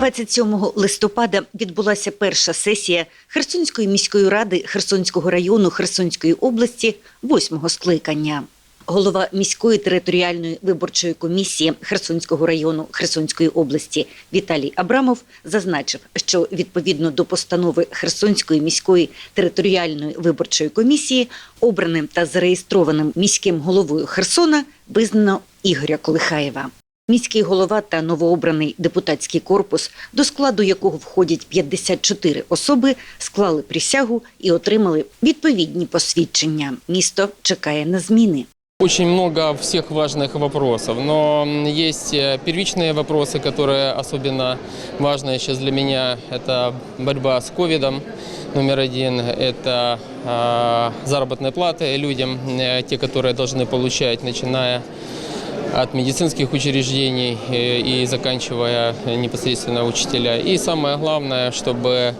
27 листопада відбулася перша сесія Херсонської міської ради Херсонського району Херсонської області восьмого скликання. Голова міської територіальної виборчої комісії Херсонського району Херсонської області Віталій Абрамов зазначив, що відповідно до постанови Херсонської міської територіальної виборчої комісії обраним та зареєстрованим міським головою Херсона визнано Ігоря Колихаєва. Міський голова та новообраний депутатський корпус, до складу якого входять 54 особи, склали присягу і отримали відповідні посвідчення. Місто чекає на зміни. Очень много всех важных вопросов, но есть э, первичные вопросы, которые особенно важны сейчас для меня. Это борьба с ковидом, номер один. Это э, заработные платы людям, э, те, которые должны получать, начиная от медицинских учреждений э, и заканчивая непосредственно учителя. И самое главное, чтобы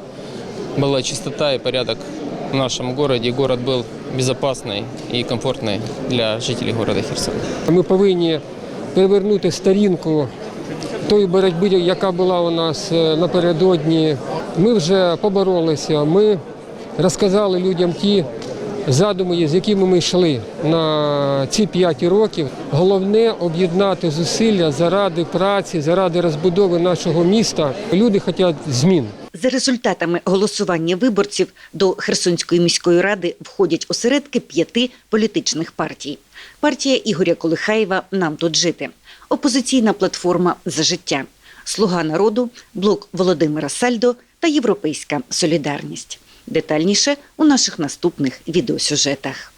была чистота и порядок в нашем городе. и Город был безопасный и комфортный для жителей города Херсона. Ми повинні перевернути сторінку тої боротьби, яка була у нас е, напередодні. Ми вже поборолися. Ми розказали людям ті задуми, з якими ми йшли на ці п'ять років. Головне об'єднати зусилля заради праці, заради розбудови нашого міста. Люди хочуть змін. За результатами голосування виборців до Херсонської міської ради входять осередки п'яти політичних партій. Партія Ігоря Колихаєва Нам тут жити, опозиційна платформа за життя, Слуга народу, блок Володимира Сальдо та Європейська солідарність. Детальніше у наших наступних відеосюжетах.